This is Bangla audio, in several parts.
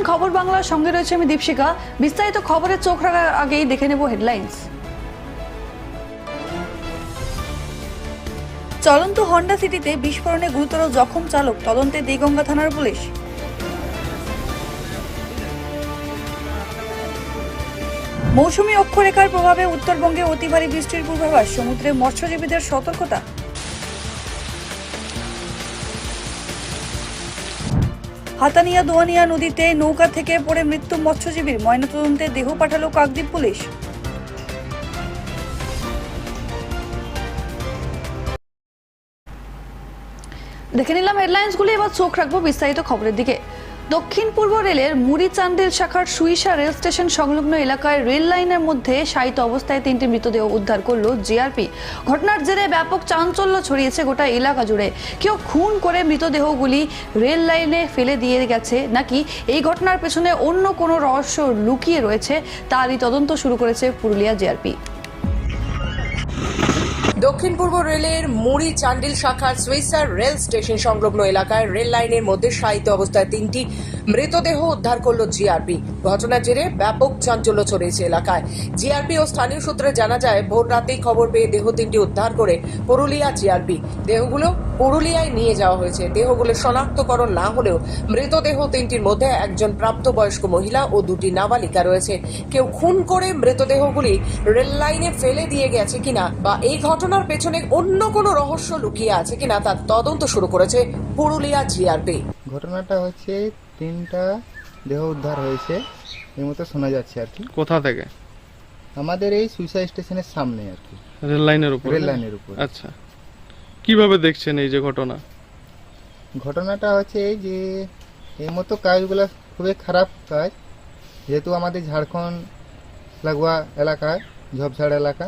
দেখছেন খবর বাংলার সঙ্গে রয়েছে আমি দীপশিকা বিস্তারিত খবরের চোখ রাখার আগেই দেখে নেব হেডলাইন্স। চলন্ত হন্ডা সিটিতে বিস্ফোরণে গুরুতর জখম চালক, তদন্তে দেগঙ্গা থানার পুলিশ। মৌসুমী অক্ষরেখার প্রভাবে উত্তরবঙ্গে অতি ভারী বৃষ্টির পূর্বাভাস সমুদ্রে মৎস্যজীবীদের সতর্কতা। হাতানিয়া দোয়ানিয়া নদীতে নৌকা থেকে পড়ে মৃত্যু মৎস্যজীবীর ময়নাতদন্তে দেহ পাঠালো কাকদ্বীপ পুলিশ। দেখে নিলাম হেডলাইন্সগুলি এবার চোখ রাখব বিস্তারিত খবরের দিকে। দক্ষিণ পূর্ব রেলের মুড়িচান্ডিল শাখার সুইসা রেল স্টেশন সংলগ্ন এলাকায় রেল লাইনের মধ্যে শায়িত অবস্থায় তিনটি মৃতদেহ উদ্ধার করল জিআরপি ঘটনার জেরে ব্যাপক চাঞ্চল্য ছড়িয়েছে গোটা এলাকা জুড়ে। কেউ খুন করে মৃতদেহগুলি রেল লাইনে ফেলে দিয়ে গেছে নাকি এই ঘটনার পেছনে অন্য কোনো রহস্য লুকিয়ে রয়েছে, তারই তদন্ত শুরু করেছে পুরুলিয়া জিআরপি দক্ষিণ পূর্ব রেলের মুড়ি চান্ডিল শাখার সুইসার রেল স্টেশন সংলগ্ন এলাকায় রেল লাইনের মধ্যে শায়িত অবস্থায় তিনটি মৃতদেহ উদ্ধার করল জিআরপি। ঘটনার জেরে ব্যাপক চাঞ্চল্য ছড়িয়েছে এলাকায়। জিআরপি ও স্থানীয় সূত্রে জানা যায়, ভোর রাতেই খবর পেয়ে দেহ তিনটি উদ্ধার করে পুরুলিয়া জিআরপি। দেহগুলো পুরুলিয়ায় নিয়ে যাওয়া হয়েছে। দেহগুলো শনাক্তকরণ না হলেও মৃতদেহ তিনটির মধ্যে একজন প্রাপ্তবয়স্ক মহিলা ও দুটি নাবালিকা রয়েছে। কেউ খুন করে মৃতদেহগুলি রেল লাইনে ফেলে দিয়ে গেছে কিনা বা এই ঘটনার পেছনে অন্য কোনো রহস্য লুকিয়ে আছে কিনা তার তদন্ত শুরু করেছে পুরুলিয়া জিআরপি ঘটনাটা হচ্ছে তিনটা দেহ উদ্ধার হয়েছে এই মতো শোনা যাচ্ছে আর কি। কোথা থেকে? আমাদের এই সুইসাইড স্টেশনের সামনে আর কি। রেল লাইনের উপর? রেল লাইনের উপর। আচ্ছা। কীভাবে দেখছেন এই যে ঘটনা? ঘটনাটা হচ্ছে এই যে এই মতো কাজগুলো খুবই খারাপ কাজ যেহেতু আমাদের ঝাড়খণ্ড লাগোয়া এলাকা ঝোপঝাড় এলাকা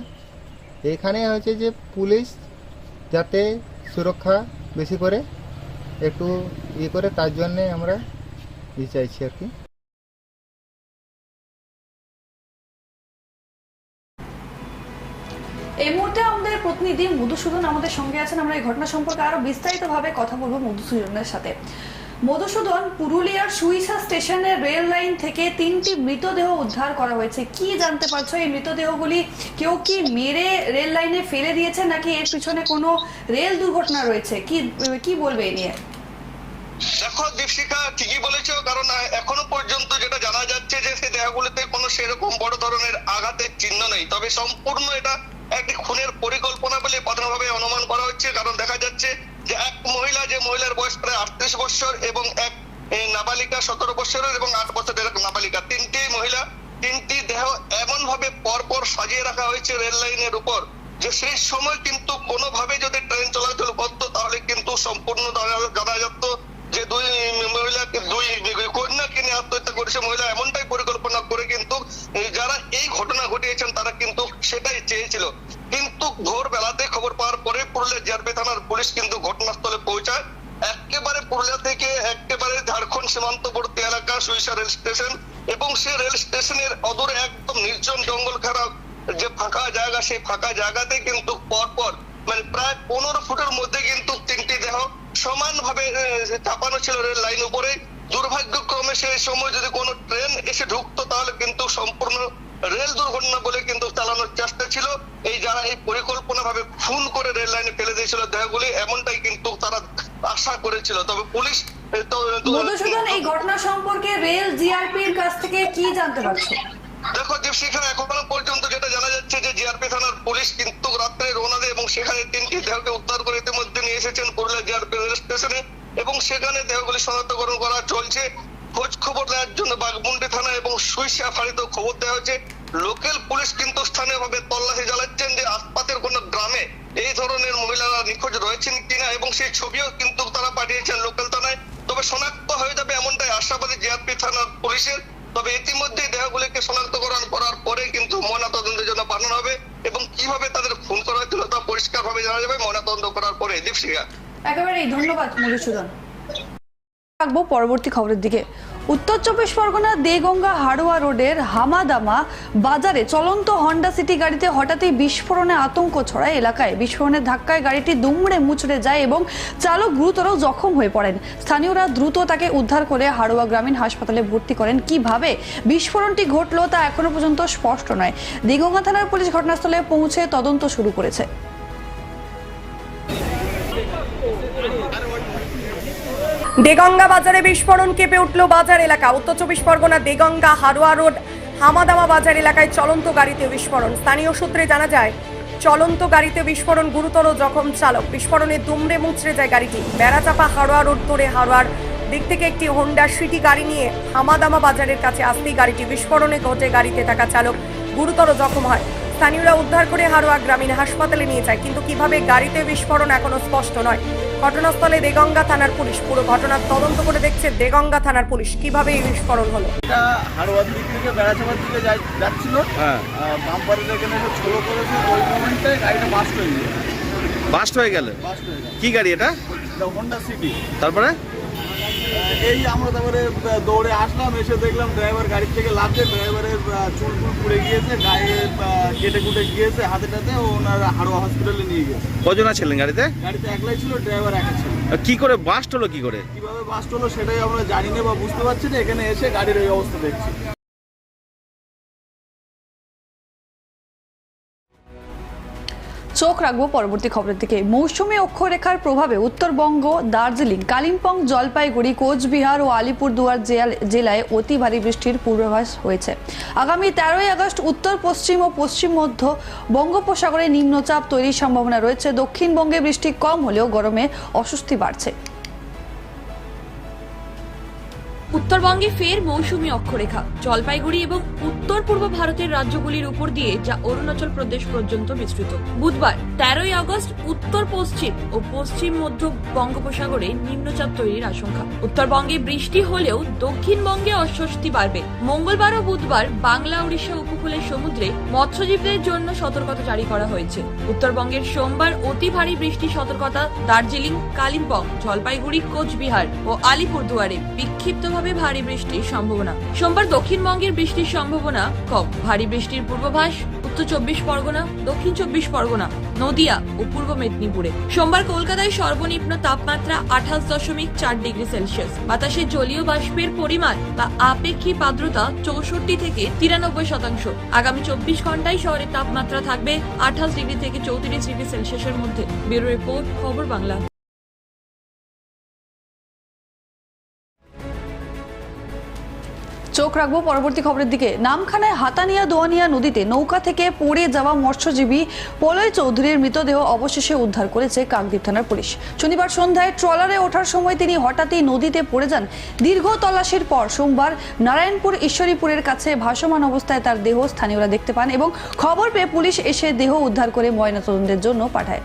এখানে হচ্ছে যে পুলিশ যাতে সুরক্ষা বেশি করে, একটু ই করে, তার জন্যে আমরা ই চাইছি আর কি। এই মুহূর্তে আমাদের প্রতিনিধি মধুসূদন আমাদের সঙ্গে আছেন। আমরা এই ঘটনা সম্পর্কে আরও বিস্তারিতভাবে কথা বলব মধুসূদনের সাথে। মধুসূদন পুরুলিয়ার সুইসা স্টেশনের রেল লাইন থেকে তিনটি মৃতদেহ উদ্ধার করা হয়েছে। কি জানতে পারছ? এই মৃতদেহগুলি কেউ কি মেরে রেল লাইনে ফেলে দিয়েছে নাকি এর পিছনে কোনো রেল দুর্ঘটনা রয়েছে? কি কি বলবে এই নিয়ে? দেখো দীপশিকা ঠিকই বলেছ, কারণ এখনও পর্যন্ত যেটা জানা যাচ্ছে যে সেই দেহগুলিতে কোনো সেরকম বড় ধরনের আঘাতের চিহ্ন নেই। তবে সম্পূর্ণ এটা একটি খুনের পরিকল্পনা বলে প্রধানভাবে অনুমান করা হচ্ছে। কারণ দেখা যাচ্ছে যে এক মহিলা, যে মহিলার বয়স প্রায় আটত্রিশ বছর এবং এক নাবালিকা সতেরো বছরের এবং আট বছরের নাবালিকা। তিনটি মহিলা, তিনটি দেহ এমন ভাবে পরপর সাজিয়ে রাখা হয়েছে রেল লাইনের উপর যে সেই সময় কিন্তু কোনোভাবে যদি ট্রেন চলাচল করতো তাহলে কিন্তু সম্পূর্ণ জানা- জানা যেত যে দুই মহিলাকে দুই কন্যাকে নিয়ে আত্মহত্যা করেছে, মহিলা এমনটাই পরিকল্পনা করে কিন্তু যারা এই ঘটনা ঘটিয়েছেন তারা কিন্তু সেটাই চেয়েছিল। কিন্তু ভোর বেলাতে খবর পাওয়ার পরে পুরুলিয়া জিআরপি থানার পুলিশ কিন্তু ঘটনাস্থলে পৌঁছায়। একেবারে পুরুলিয়া থেকে একেবারে ঝাড়খণ্ড সীমান্তবর্তী এলাকা সুইসা রেল স্টেশন এবং সে রেল স্টেশনের অদূরে একদম নির্জন জঙ্গল খারাপ যে ফাঁকা জায়গা, সেই ফাঁকা জায়গাতে কিন্তু পরপর মানে প্রায় পনেরো ফুটের মধ্যে কিন্তু তিনটি দেহ সমানভাবে চাপানো ছিল রেল লাইন উপরে। দুর্ভাগ্যক্রমে সেই সময় যদি কোনো ট্রেন এসে ঢুকতো, তাহলে কিন্তু সম্পূর্ণ রেল দুর্ঘটনা বলে কিন্তু চালানোর চেষ্টা ছিল। এই যারা এই পরিকল্পনা ভাবে খুন করে রেল লাইনে ফেলে দিয়েছিল দেহগুলি, এমনটাই কিন্তু তারা আশা করেছিল। তবে পুলিশ মধুসূদন, এই ঘটনা সম্পর্কে রেল জিআরপির কাছ থেকে কি জানতে পারছ? দেখো দীপশিখা, এখনও পর্যন্ত যেটা জানা যাচ্ছে যে জিআরপি থানার পুলিশ কিন্তু রাত্রে রওনা এবং সেখানে তিনটি দেহকে উদ্ধার করে ইতিমধ্যে নিয়ে এসেছেন পুরুলিয়া জিআরপি রেল স্টেশনে এবং সেখানে দেহগুলি শনাক্তকরণ করা চলছে। খোঁজ খবর দেওয়ার জন্য বাঘমুন্ডি থানা এবং সুইসা ফাঁড়িতেও খবর দেওয়া হয়েছে। লোকাল পুলিশ কিন্তু স্থানীয়ভাবে তল্লাশি চালাচ্ছেন যে আশপাশের কোন গ্রামে এই ধরনের মহিলারা নিখোঁজ রয়েছেন কিনা এবং সেই ছবিও কিন্তু তারা পাঠিয়েছেন লোকাল থানায়। তবে শনাক্ত হয়ে যাবে এমনটাই আশাবাদী জিআরপি থানার পুলিশের। তবে ইতিমধ্যে দেহগুলিকে শনাক্তকরণ করার পরে কিন্তু ময়নাতদন্তের জন্য পাঠানো হবে এবং কীভাবে তাদের খুন করা হয়েছিল তা পরিষ্কার ভাবে জানা যাবে ময়নাতদন্ত করার পরে। দীপশিকা একেবারেই ধন্যবাদ মধুসূদন। থাকব পরবর্তী খবরের দিকে। উত্তর চব্বিশ পরগনার দেগঙ্গা হাড়োয়া রোডের হামাদামা বাজারে চলন্ত হন্ডা সিটি গাড়িতে হঠাৎই বিস্ফোরণে আতঙ্ক ছড়ায় এলাকায়। বিস্ফোরণের ধাক্কায় গাড়িটি দুমড়ে মুচড়ে যায় এবং চালক গুরুতর জখম হয়ে পড়েন। স্থানীয়রা দ্রুত তাকে উদ্ধার করে হাড়োয়া গ্রামীণ হাসপাতালে ভর্তি করেন। কীভাবে বিস্ফোরণটি ঘটলো তা এখনও পর্যন্ত স্পষ্ট নয়। দেগঙ্গা থানার পুলিশ ঘটনাস্থলে পৌঁছে তদন্ত শুরু করেছে। দেগঙ্গা বাজারে বিস্ফোরণ কেঁপে উঠল বাজার এলাকা। উত্তর চব্বিশ পরগনা, দেগঙ্গা হারোয়া রোড, হামাদামা বাজার এলাকায় চলন্ত গাড়িতে বিস্ফোরণ। স্থানীয় সূত্রে জানা যায়, চলন্ত গাড়িতে বিস্ফোরণ গুরুতর জখম চালক। বিস্ফোরণে দুমড়ে মুচড়ে যায় গাড়িটি। বেড়াচাপা হারোয়া রোড ধরে হারোয়ার দিক থেকে একটি হোন্ডা সিটি গাড়ি নিয়ে হামাদামা বাজারের কাছে আসতেই গাড়িটি বিস্ফোরণে ঘটে। গাড়িতে থাকা চালক গুরুতর জখম হয়। স্থানীয়রা উদ্ধার করে হারোয়া গ্রামীণ হাসপাতালে নিয়ে যায় কিন্তু কীভাবে গাড়িতে বিস্ফোরণ এখনও স্পষ্ট নয়। ঘটনাস্থলে দেগঙ্গা থানার পুলিশ। পুরো ঘটনার তদন্ত করে দেখছে দেগঙ্গা থানার পুলিশ। কীভাবে এই বিস্ফোরণ হলো? এটা হারোয়ার দিক থেকে বেড়াচাপার দিকে যাই- যাচ্ছিল। হ্যাঁ। বাম্পারের এখানে ছোলো করেছে ওই মোমেন্টে গাড়িটা বাস্ট হয়ে বাস্ট হয়ে গেল? বাস্ট হয়ে কি গাড়ি এটা? এটা হোন্ডা সিটি তারপরে? এই আমরা তারপরে দৌড়ে আসলাম এসে দেখলাম ড্রাইভার গাড়ির থেকে লাফে ড্রাইভারের চুল টুল পুড়ে গিয়েছে গায়ে কেটে কুটে গিয়েছে হাতে টাতে ওনার আরও হসপিটালে নিয়ে গেছে। কজন ছিলেন গাড়িতে? গাড়িতে একলাই ছিল ড্রাইভার একা ছিল। কি করে বাস্ট হলো কি করে? কীভাবে বাস্ট হলো সেটাই আমরা জানি না বা বুঝতে পারছি না এখানে এসে গাড়ির ওই অবস্থা দেখছি। চোখ রাখব পরবর্তী খবরের দিকে। মৌসুমী অক্ষরেখার প্রভাবে উত্তরবঙ্গ, দার্জিলিং, কালিম্পং, জলপাইগুড়ি, কোচবিহার ও আলিপুরদুয়ার জেল- জেলায় অতি ভারী বৃষ্টির পূর্বাভাস হয়েছে। আগামী তেরোই আগস্ট উত্তর, পশ্চিম ও পশ্চিম মধ্য বঙ্গোপসাগরে নিম্নচাপ তৈরির সম্ভাবনা রয়েছে। দক্ষিণবঙ্গে বৃষ্টি কম হলেও গরমে অস্বস্তি বাড়ছে। উত্তরবঙ্গে ফের মৌসুমি অক্ষরেখা, জলপাইগুড়ি এবং উত্তর পূর্ব ভারতের রাজ্যগুলির উপর দিয়ে যা অরুণাচল প্রদেশ পর্যন্ত বিস্তৃত। বুধবার, তেরোই আগস্ট, উত্তর পশ্চিম ও পশ্চিম মধ্য বঙ্গোপসাগরে নিম্নচাপ তৈরির আশঙ্কা। উত্তরবঙ্গে বৃষ্টি হলেও দক্ষিণবঙ্গে অস্বস্তি বাড়বে। মঙ্গলবার ও বুধবার বাংলা উড়িষ্যা উপকূলের সমুদ্রে মৎস্যজীবীদের জন্য সতর্কতা জারি করা হয়েছে। উত্তরবঙ্গের সোমবার অতি ভারী বৃষ্টি সতর্কতা দার্জিলিং, কালিম্পং, জলপাইগুড়ি, কোচবিহার ও আলিপুরদুয়ারে বিক্ষিপ্তভাবে ভারী বৃষ্টির সম্ভাবনা। সোমবার দক্ষিণবঙ্গের বৃষ্টির সম্ভাবনা কম। ভারী বৃষ্টির পূর্বাভাস উত্তর চব্বিশ পরগনা, দক্ষিণ চব্বিশ পরগনা, নদিয়া ও পূর্ব মেদিনীপুরে। সোমবার কলকাতায় সর্বনিম্ন তাপমাত্রা আঠাশ দশমিক চার ডিগ্রি সেলসিয়াস। বাতাসে জলীয় বাষ্পের পরিমাণ বা আপেক্ষিক আর্দ্রতা চৌষট্টি থেকে তিরানব্বই শতাংশ। আগামী চব্বিশ ঘন্টায় শহরের তাপমাত্রা থাকবে আঠাশ ডিগ্রি থেকে চৌত্রিশ ডিগ্রি সেলসিয়াসের মধ্যে। ব্যুরো রিপোর্ট, খবর বাংলা। চোখ রাখব পরবর্তী খবরের দিকে। নামখানায় হাতানিয়া দোয়ানিয়া নদীতে নৌকা থেকে পড়ে যাওয়া মৎস্যজীবী পলয় চৌধুরীর মৃতদেহ অবশেষে উদ্ধার করেছে কাকদ্বীপ থানার পুলিশ। শনিবার সন্ধ্যায় ট্রলারে ওঠার সময় তিনি হঠাৎই নদীতে পড়ে যান। দীর্ঘ তল্লাশির পর সোমবার নারায়ণপুর ঈশ্বরীপুরের কাছে ভাসমান অবস্থায় তার দেহ স্থানীয়রা দেখতে পান এবং খবর পেয়ে পুলিশ এসে দেহ উদ্ধার করে ময়নাতদন্তের জন্য পাঠায়।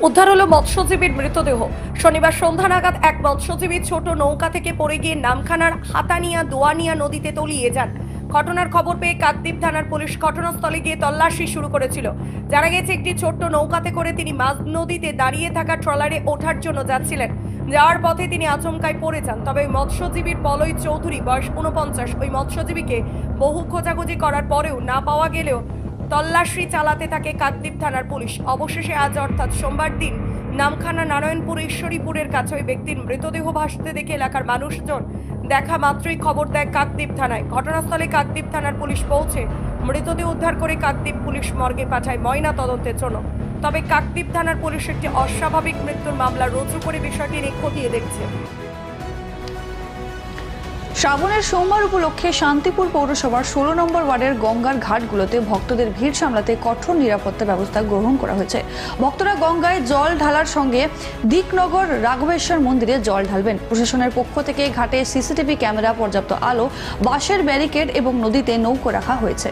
উদ্ধার হলো মৎস্যজীবীর মৃতদেহ। শনিবার সন্ধ্যা নাগাদ এক মৎস্যজীবী ছোট নৌকা থেকে পড়ে গিয়ে নামখানার হাতানিয়া দোয়ানিয়া নদীতে তলিয়ে যান। ঘটনার খবর পেয়ে কাকদ্বীপ থানার পুলিশ ঘটনাস্থলে গিয়ে তল্লাশি শুরু করেছিল। জানা গেছে, একটি ছোট্ট নৌকাতে করে তিনি মাঝ নদীতে দাঁড়িয়ে থাকা ট্রলারে ওঠার জন্য যাচ্ছিলেন। যাওয়ার পথে তিনি আচমকায় পড়ে যান। তবে ওই মৎস্যজীবীর পলয় চৌধুরী, বয়স উনপঞ্চাশ ওই মৎস্যজীবীকে বহু খোঁজাখুঁজি করার পরেও না পাওয়া গেলেও তল্লাশি চালাতে থাকে কাকদ্বীপ থানার পুলিশ। অবশেষে আজ অর্থাৎ সোমবার দিন নামখানা নারায়ণপুর ঈশ্বরীপুরের কাছে ওই ব্যক্তির মৃতদেহ ভাসতে দেখে এলাকার মানুষজন দেখা মাত্রই খবর দেয় কাকদ্বীপ থানায়। ঘটনাস্থলে কাকদ্বীপ থানার পুলিশ পৌঁছে মৃতদেহ উদ্ধার করে কাকদ্বীপ পুলিশ মর্গে পাঠায় ময়না তদন্তের জন্য। তবে কাকদ্বীপ থানার পুলিশ একটি অস্বাভাবিক মৃত্যুর মামলা রুজু করে বিষয়টি নিয়ে খতিয়ে দেখছে। শ্রাবণের সোমবার উপলক্ষে শান্তিপুর পৌরসভার ষোলো নম্বর ওয়ার্ডের গঙ্গার ঘাটগুলোতে ভক্তদের ভিড় সামলাতে কঠোর নিরাপত্তা ব্যবস্থা গ্রহণ করা হয়েছে। ভক্তরা গঙ্গায় জল ঢালার সঙ্গে দিকনগর রাঘবেশ্বর মন্দিরে জল ঢালবেন। প্রশাসনের পক্ষ থেকে ঘাটে সিসিটিভি ক্যামেরা, পর্যাপ্ত আলো, বাঁশের ব্যারিকেড এবং নদীতে নৌকো রাখা হয়েছে।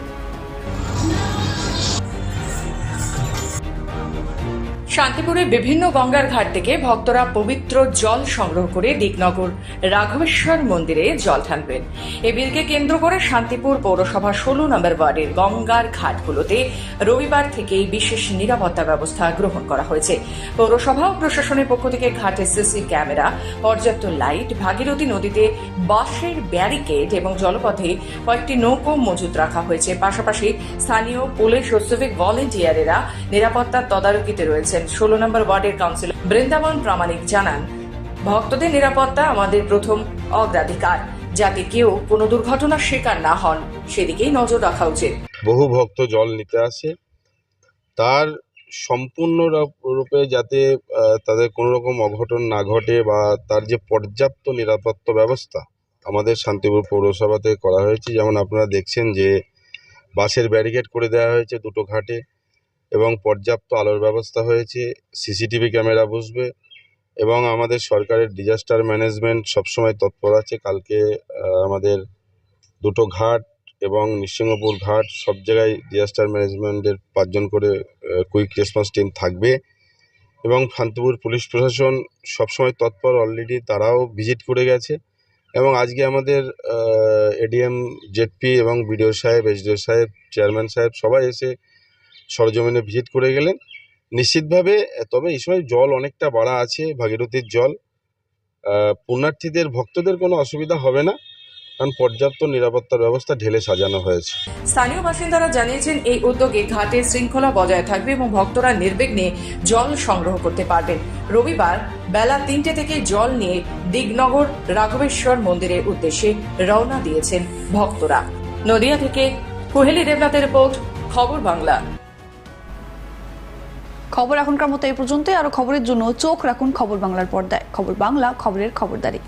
শান্তিপুরে বিভিন্ন গঙ্গার ঘাট থেকে ভক্তরা পবিত্র জল সংগ্রহ করে দিকনগর রাঘবেশ্বর মন্দিরে জল ঢালবেন এ বিলকে কেন্দ্র করে শান্তিপুর পৌরসভা ষোলো নম্বর ওয়ার্ডের গঙ্গার ঘাটগুলোতে রবিবার থেকেই বিশেষ নিরাপত্তা ব্যবস্থা গ্রহণ করা হয়েছে। পৌরসভা ও প্রশাসনের পক্ষ থেকে ঘাটে সিসি ক্যামেরা, পর্যাপ্ত লাইট, ভাগীরথী নদীতে বাঁশের ব্যারিকেড এবং জলপথে কয়েকটি নৌকো মজুত রাখা হয়েছে। পাশাপাশি স্থানীয় পুলিশ ও সিভিক ভলেন্টিয়ারেরা নিরাপত্তার তদারকিতে রয়েছেন। ষোলো নম্বর ওয়ার্ডের কাউন্সিলর বৃন্দাবন প্রামাণিক জানান, ভক্তদের নিরাপত্তা আমাদের প্রথম অগ্রাধিকার, যাতে কেউ কোনো দুর্ঘটনার শিকার না হন। সেদিকেই নজর রাখা উচিত। বহু ভক্ত জল নিতে আসে। তার সম্পূর্ণ রূপ- রূপে যাতে তাদের কোনো রকম অঘটন না ঘটে বা তার যে পর্যাপ্ত নিরাপত্তা ব্যবস্থা আমাদের শান্তিপুর পৌরসভাতে করা হয়েছে। যেমন আপনারা দেখছেন যে বাসের ব্যারিকেড করে দেওয়া হয়েছে দুটো ঘাটে। এবং পর্যাপ্ত আলোর ব্যবস্থা হয়েছে, সিসিটিভি ক্যামেরা বসবে এবং আমাদের সরকারের ডিজাস্টার ম্যানেজমেন্ট সবসময় তৎপর আছে। কালকে আমাদের দুটো ঘাট এবং নৃসিংহপুর ঘাট সব জায়গায় ডিজাস্টার ম্যানেজমেন্টের পাঁচজন করে কুইক রেসপন্স টিম থাকবে এবং শান্তিপুর পুলিশ প্রশাসন সবসময় তৎপর অলরেডি তারাও ভিজিট করে গেছে এবং আজকে আমাদের এডিএম জেডপি এবং বিডিও সাহেব এসডিও সাহেব চেয়ারম্যান সাহেব সবাই এসে সরজমিনে ভিজিট করে গেলেন। নিশ্চিতভাবে, তবে এই সময় জল অনেকটা বাড়া আছে, ভাগীরথীর জল। পুণ্যার্থীদের, ভক্তদের কোনো অসুবিধা হবে না, কারণ পর্যাপ্ত নিরাপত্তার ব্যবস্থা ঢেলে সাজানো হয়েছে। স্থানীয় বাসিন্দারা জানিয়েছেন, এই উদ্যোগে ঘাটে শৃঙ্খলা বজায় থাকবে এবং ভক্তরা নির্বিঘ্নে জল সংগ্রহ করতে পারবেন। রবিবার বেলা তিনটে থেকে জল নিয়ে দিগনগর রাঘবেশ্বর মন্দিরের উদ্দেশ্যে রওনা দিয়েছেন ভক্তরা। নদিয়া থেকে কোহেলি দেবনাথের রিপোর্ট, খবর বাংলা। খবর এখনকার মতো এই পর্যন্তই। আরও খবরের জন্য চোখ রাখুন খবর বাংলার পর্দায়। খবর বাংলা, খবরের খবরদারি।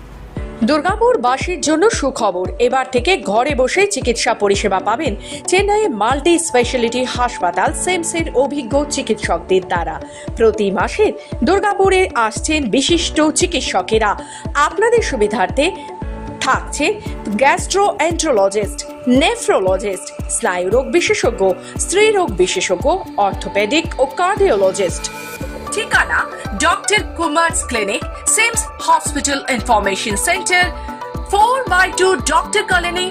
দুর্গাপুর বাসীর জন্য সুখবর। এবার থেকে ঘরে বসে চিকিৎসা পরিষেবা পাবেন চেন্নাইয়ে মাল্টি স্পেশালিটি হাসপাতাল সেমসের অভিজ্ঞ চিকিৎসকদের দ্বারা। প্রতি মাসে দুর্গাপুরে আসছেন বিশিষ্ট চিকিৎসকেরা। আপনাদের সুবিধার্থে থাকছে গ্যাস্ট্রো এন্ট্রোলজিস্ট নেফ্রোলজিস্ট স্নায়ুরোগ বিশেষজ্ঞ স্ত্রীরোগ বিশেষজ্ঞ অর্থোপেডিক ও কার্ডিওলজিস্ট ঠিকানা doctor Kumar's clinic Sims hospital information centre four by two doctor colony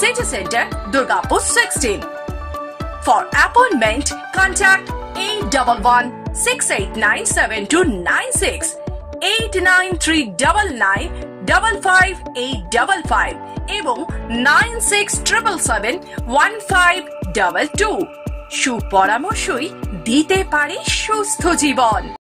city centre Durgapur sixteen for For appointment, contact 811-689-7296, 89399-55855 এবং 9677-1522 সুপরামর্শই দিতে পারে সুস্থ জীবন।